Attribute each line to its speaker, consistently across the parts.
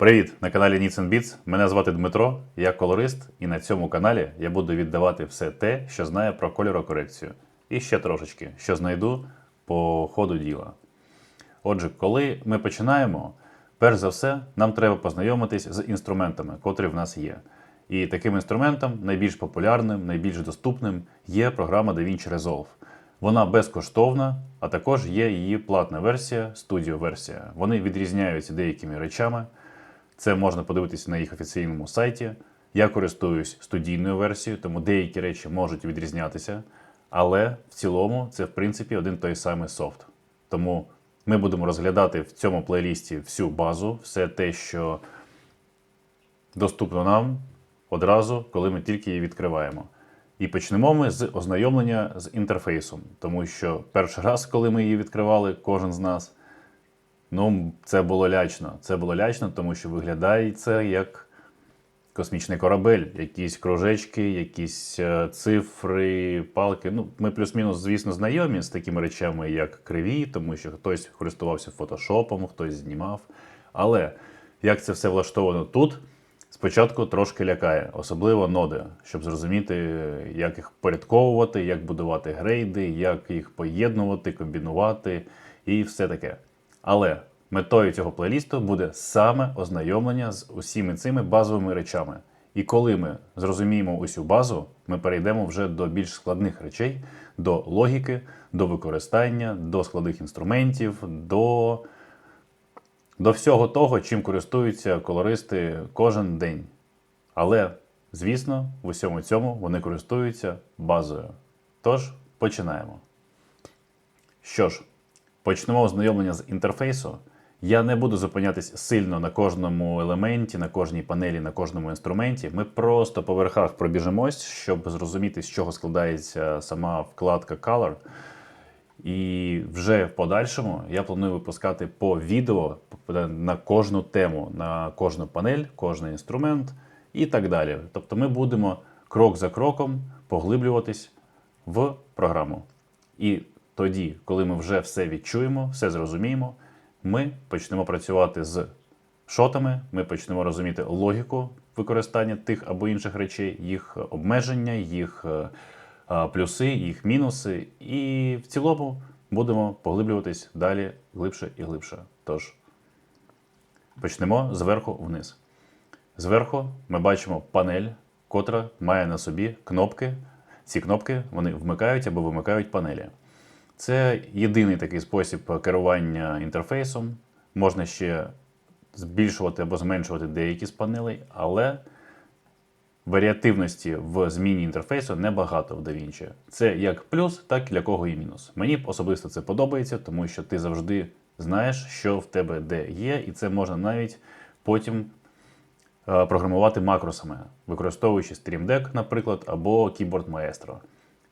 Speaker 1: Привіт! На каналі Needs and Beats. Мене звати Дмитро, я колорист, і на цьому каналі я буду віддавати все те, що знаю про кольорокорекцію. І ще трошечки, що знайду по ходу діла. Отже, коли ми починаємо, перш за все, нам треба познайомитись з інструментами, котрі в нас є. І таким інструментом, найбільш популярним, найбільш доступним, є програма DaVinci Resolve. Вона безкоштовна, а також є її платна версія, студіо-версія. Вони відрізняються деякими речами. Це можна подивитися на їх офіційному сайті. Я користуюсь студійною версією, тому деякі речі можуть відрізнятися. Але в цілому це, в принципі, один той самий софт. Тому ми будемо розглядати в цьому плейлісті всю базу, все те, що доступно нам одразу, коли ми тільки її відкриваємо. І почнемо ми з ознайомлення з інтерфейсом, тому що перший раз, коли ми її відкривали, кожен з нас, ну, це було лячно. Це було лячно, тому що виглядає це як космічний корабель, якісь кружечки, якісь е, цифри, палки. Ну, ми плюс-мінус, звісно, знайомі з такими речами, як криві, тому що хтось користувався фотошопом, хтось знімав. Але як це все влаштовано тут, спочатку трошки лякає, особливо ноди, щоб зрозуміти, як їх порядковувати, як будувати грейди, як їх поєднувати, комбінувати і все таке. Але метою цього плейлісту буде саме ознайомлення з усіми цими базовими речами. І коли ми зрозуміємо усю базу, ми перейдемо вже до більш складних речей, до логіки, до використання, до складних інструментів, до, до всього того, чим користуються колористи кожен день. Але, звісно, в усьому цьому вони користуються базою. Тож, починаємо. Що ж, почнемо ознайомлення з інтерфейсу. Я не буду зупинятись сильно на кожному елементі, на кожній панелі, на кожному інструменті. Ми просто по верхах пробіжимось, щоб зрозуміти, з чого складається сама вкладка Color. І вже в подальшому я планую випускати по відео на кожну тему, на кожну панель, кожний інструмент і так далі. Тобто ми будемо крок за кроком поглиблюватись в програму. І тоді, коли ми вже все відчуємо, все зрозуміємо, ми почнемо працювати з шотами, ми почнемо розуміти логіку використання тих або інших речей, їх обмеження, їх е, е, плюси, їх мінуси. І в цілому будемо поглиблюватись далі глибше і глибше. Тож почнемо зверху вниз. Зверху ми бачимо панель, котра має на собі кнопки. Ці кнопки вони вмикають або вимикають панелі. Це єдиний такий спосіб керування інтерфейсом. Можна ще збільшувати або зменшувати деякі з панелей, але варіативності в зміні інтерфейсу небагато в DaVinci. Це як плюс, так і для кого і мінус. Мені особисто це подобається, тому що ти завжди знаєш, що в тебе де є, і це можна навіть потім е, програмувати макросами, використовуючи Stream Deck, наприклад, або Keyboard Maestro.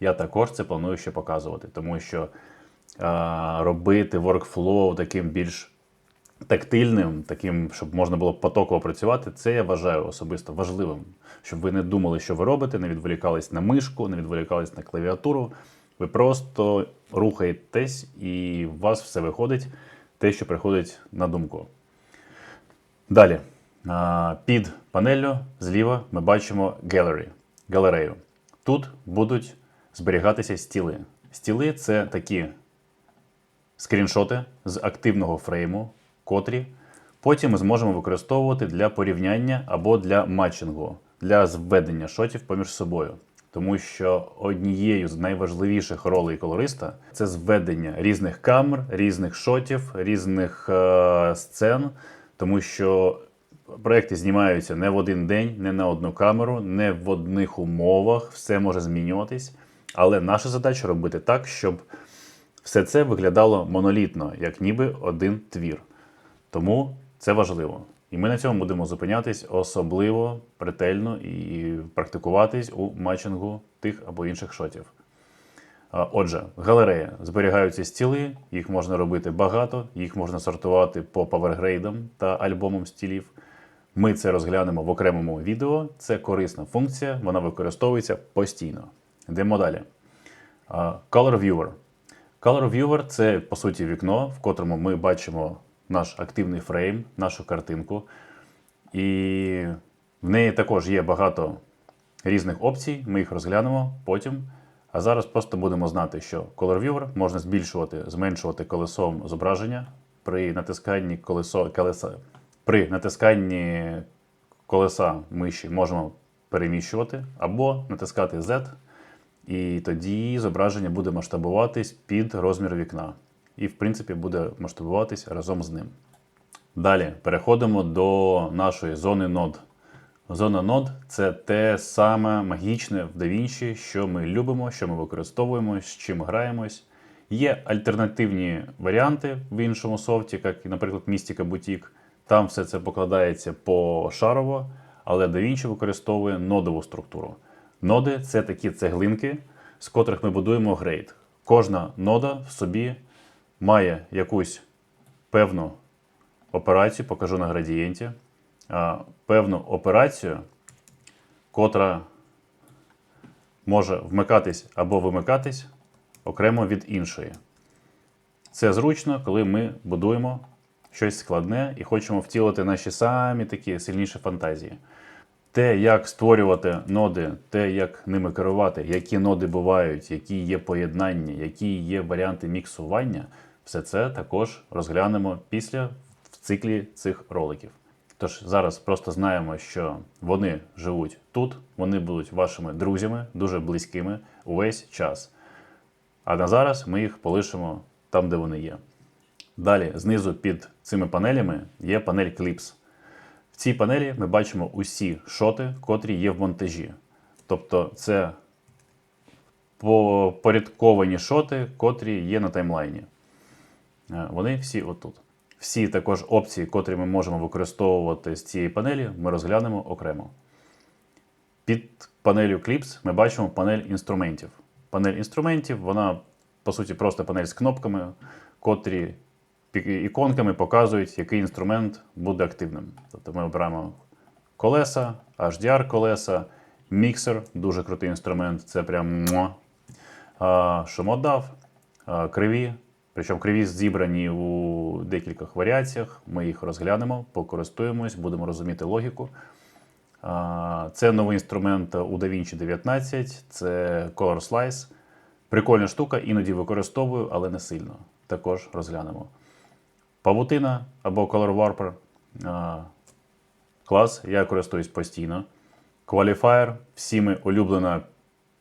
Speaker 1: Я також це планую ще показувати, тому що а, робити workflow таким більш тактильним, таким, щоб можна було потоково працювати, це я вважаю особисто важливим. Щоб ви не думали, що ви робите, не відволікались на мишку, не відволікались на клавіатуру. Ви просто рухаєтесь, і у вас все виходить, те, що приходить на думку. Далі. Під панеллю зліва ми бачимо Gallery, галерею. Тут будуть зберігатися стіли. Стіли це такі скріншоти з активного фрейму, котрі потім ми зможемо використовувати для порівняння або для матчингу, для зведення шотів поміж собою. Тому що однією з найважливіших ролей колориста це зведення різних камер, різних шотів, різних е- сцен, тому що проекти знімаються не в один день, не на одну камеру, не в одних умовах, все може змінюватись. Але наша задача робити так, щоб все це виглядало монолітно, як ніби один твір. Тому це важливо. І ми на цьому будемо зупинятись особливо ретельно і практикуватись у матчингу тих або інших шотів. Отже, галерея зберігаються стіли, їх можна робити багато, їх можна сортувати по павергрейдам та альбомам стілів. Ми це розглянемо в окремому відео. Це корисна функція, вона використовується постійно. Йдемо далі. Color Viewer. Color Viewer це, по суті, вікно, в котрому ми бачимо наш активний фрейм, нашу картинку. І в неї також є багато різних опцій. Ми їх розглянемо потім. А зараз просто будемо знати, що Color Viewer можна збільшувати, зменшувати колесом зображення при натисканні колесо, колеса. При натисканні колеса миші можемо переміщувати або натискати Z, і тоді зображення буде масштабуватись під розмір вікна. І, в принципі, буде масштабуватись разом з ним. Далі переходимо до нашої зони нод. Зона нод це те саме магічне в DaVinci, що ми любимо, що ми використовуємо, з чим граємось. Є альтернативні варіанти в іншому софті, як, наприклад, Mystica Boutique. Там все це покладається пошарово, але DaVinci використовує нодову структуру. Ноди це такі цеглинки, з котрих ми будуємо грейд. Кожна нода в собі має якусь певну операцію, покажу на градієнті. Певну операцію, котра може вмикатись або вимикатись окремо від іншої. Це зручно, коли ми будуємо щось складне і хочемо втілити наші самі такі сильніші фантазії. Те, як створювати ноди, те, як ними керувати, які ноди бувають, які є поєднання, які є варіанти міксування, все це також розглянемо після в циклі цих роликів. Тож зараз просто знаємо, що вони живуть тут, вони будуть вашими друзями, дуже близькими увесь час. А на зараз ми їх полишимо там, де вони є. Далі, знизу під цими панелями є панель Clips. В цій панелі ми бачимо усі шоти, котрі є в монтажі. Тобто це попорядковані шоти, котрі є на таймлайні. Е, Вони всі отут. Всі також опції, котрі ми можемо використовувати з цієї панелі, ми розглянемо окремо. Під панелю Clips ми бачимо панель інструментів. Панель інструментів, вона, по суті, просто панель з кнопками, котрі іконками показують, який інструмент буде активним. Тобто ми обираємо колеса, HDR колеса, міксер, дуже крутий інструмент, це прям. Шумодав, криві. Причому криві зібрані у декількох варіаціях. Ми їх розглянемо, покористуємось, будемо розуміти логіку. Це новий інструмент у DaVinci 19, це Color Slice. Прикольна штука, іноді використовую, але не сильно. Також розглянемо. Павутина або Color Warper. Клас, я користуюсь постійно. Qualifier, всіми улюблена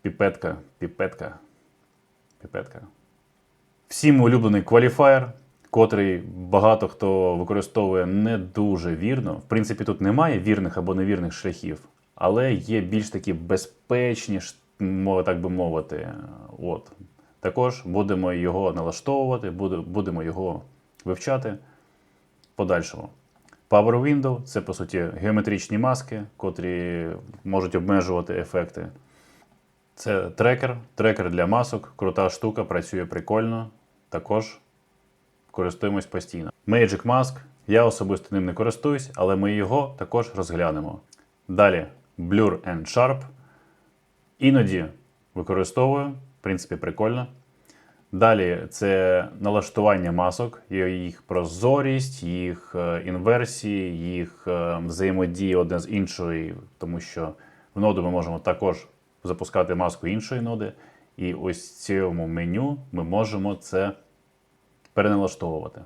Speaker 1: піпетка. Піпетка. Піпетка. Всім улюблений кваліфаєр, котрий багато хто використовує не дуже вірно. В принципі, тут немає вірних або невірних шляхів, але є більш такі безпечні, так би мовити. От. Також будемо його налаштовувати, будемо його вивчати подальшому. Power Window це по суті геометричні маски, котрі можуть обмежувати ефекти. Це трекер, трекер для масок, крута штука, працює прикольно. Також користуємось постійно. Magic Mask. Я особисто ним не користуюсь, але ми його також розглянемо. Далі Blur and Sharp. Іноді використовую, в принципі, прикольно. Далі це налаштування масок, їх прозорість, їх е, інверсії, їх е, взаємодія одне з іншою, тому що в ноду ми можемо також запускати маску іншої ноди. І ось в цьому меню ми можемо це переналаштовувати.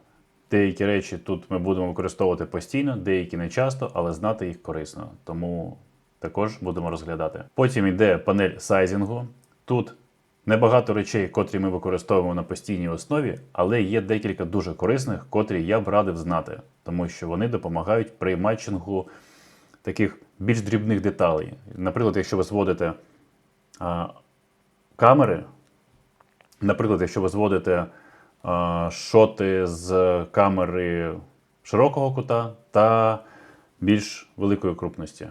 Speaker 1: Деякі речі тут ми будемо використовувати постійно, деякі не часто, але знати їх корисно. Тому також будемо розглядати. Потім йде панель сайзінгу. Тут небагато речей, котрі ми використовуємо на постійній основі, але є декілька дуже корисних, котрі я б радив знати, тому що вони допомагають при матчингу таких більш дрібних деталей. Наприклад, якщо ви зводите а, камери, наприклад, якщо ви зводите а, шоти з камери широкого кута та більш великої крупності.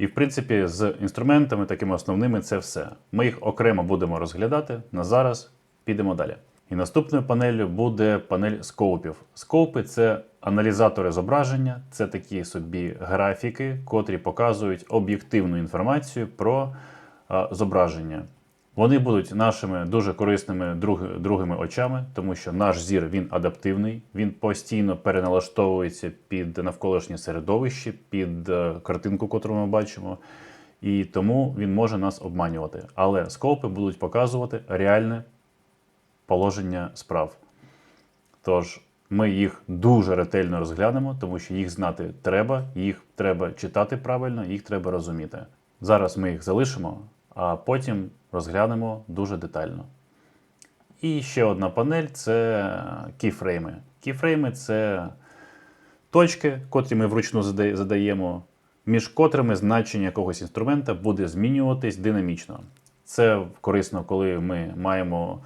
Speaker 1: І, в принципі, з інструментами такими основними це все. Ми їх окремо будемо розглядати. На зараз підемо далі. І наступною панелью буде панель скоупів. Скоупи це аналізатори зображення, це такі собі графіки, котрі показують об'єктивну інформацію про а, зображення. Вони будуть нашими дуже корисними друг- другими очами, тому що наш зір він адаптивний, він постійно переналаштовується під навколишнє середовище, під е, картинку, яку ми бачимо, і тому він може нас обманювати. Але скопи будуть показувати реальне положення справ. Тож ми їх дуже ретельно розглянемо, тому що їх знати треба, їх треба читати правильно, їх треба розуміти. Зараз ми їх залишимо, а потім розглянемо дуже детально. І ще одна панель це кіфрейми. Кіфрейми це точки, котрі ми вручну задаємо, між котрими значення якогось інструмента буде змінюватись динамічно. Це корисно, коли ми маємо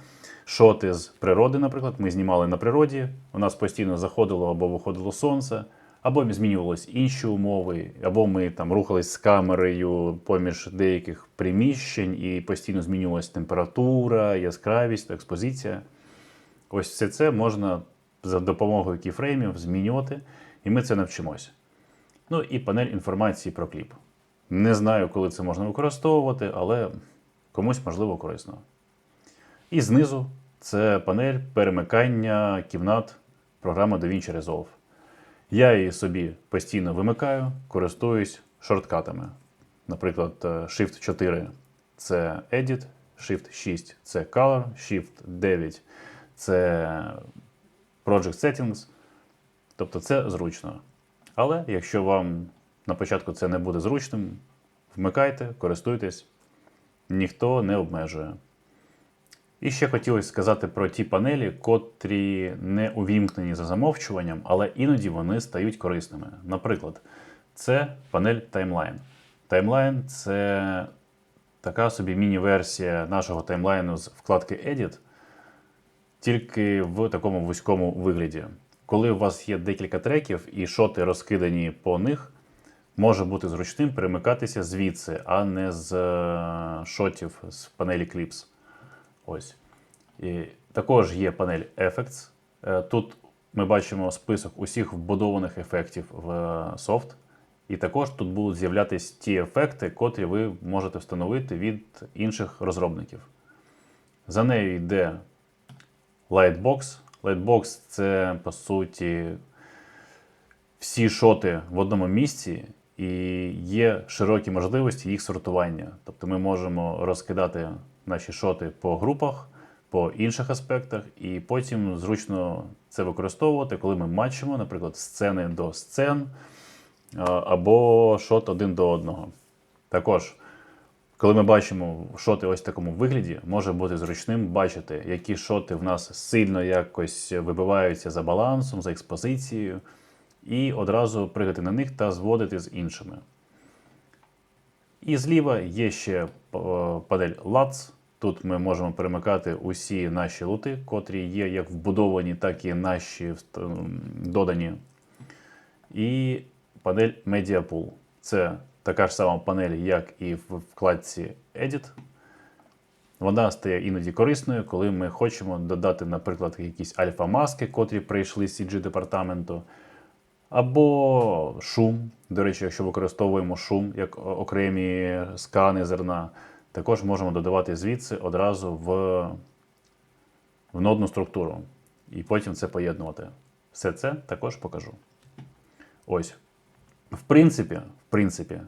Speaker 1: шоти з природи, наприклад, ми знімали на природі, у нас постійно заходило або виходило сонце, або змінювалися інші умови, або ми там рухались з камерою поміж деяких приміщень і постійно змінювалася температура, яскравість, експозиція. Ось все це можна за допомогою кіфреймів змінювати, і ми це навчимося. Ну і панель інформації про кліп. Не знаю, коли це можна використовувати, але комусь можливо корисно. І знизу це панель перемикання кімнат програми DaVinci Resolve. Я її собі постійно вимикаю, користуюсь шорткатами. Наприклад, е, Shift 4 це Edit, Shift 6 це Color, Shift 9 це Project Settings. Тобто це зручно. Але якщо вам на початку це не буде зручним, вмикайте, користуйтесь, ніхто не обмежує. І ще хотілося сказати про ті панелі, котрі не увімкнені за замовчуванням, але іноді вони стають корисними. Наприклад, це панель Timeline. Timeline – це така собі міні-версія нашого таймлайну з вкладки Edit, тільки в такому вузькому вигляді. Коли у вас є декілька треків і шоти розкидані по них, може бути зручним перемикатися звідси, а не з е, шотів з панелі Clips. Ось. І також є панель Effects. Е, Тут ми бачимо список усіх вбудованих ефектів в е, софт. І також тут будуть з'являтися ті ефекти, котрі ви можете встановити від інших розробників. За нею йде Lightbox. Lightbox це, по суті, всі шоти в одному місці, і є широкі можливості їх сортування. Тобто ми можемо розкидати наші шоти по групах, по інших аспектах, і потім зручно це використовувати, коли ми матчимо, наприклад, сцени до сцен або шот один до одного. Також, коли ми бачимо шоти ось в такому вигляді, може бути зручним бачити, які шоти в нас сильно якось вибиваються за балансом, за експозицією, і одразу пригати на них та зводити з іншими. І зліва є ще е, панель LUTs. Тут ми можемо перемикати усі наші лути, котрі є як вбудовані, так і наші додані. І панель Media Pool. Це така ж сама панель, як і в вкладці Edit. Вона стає іноді корисною, коли ми хочемо додати, наприклад, якісь альфа-маски, котрі прийшли з CG департаменту, або шум. До речі, якщо використовуємо шум як окремі скани зерна, також можемо додавати звідси одразу в, в нодну структуру. І потім це поєднувати. Все це також покажу. Ось. В принципі, в принципі,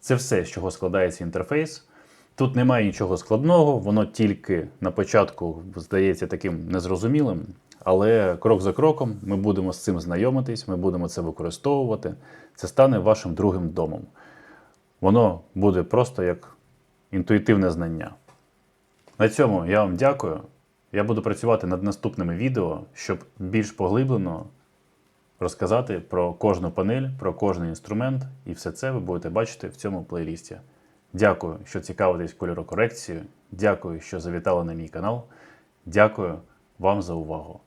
Speaker 1: це все, з чого складається інтерфейс. Тут немає нічого складного, воно тільки на початку здається таким незрозумілим, але крок за кроком ми будемо з цим знайомитись, ми будемо це використовувати. Це стане вашим другим домом. Воно буде просто як інтуїтивне знання. На цьому я вам дякую. Я буду працювати над наступними відео, щоб більш поглиблено розказати про кожну панель, про кожний інструмент, і все це ви будете бачити в цьому плейлісті. Дякую, що цікавитесь кольорокорекцією. Дякую, що завітали на мій канал. Дякую вам за увагу.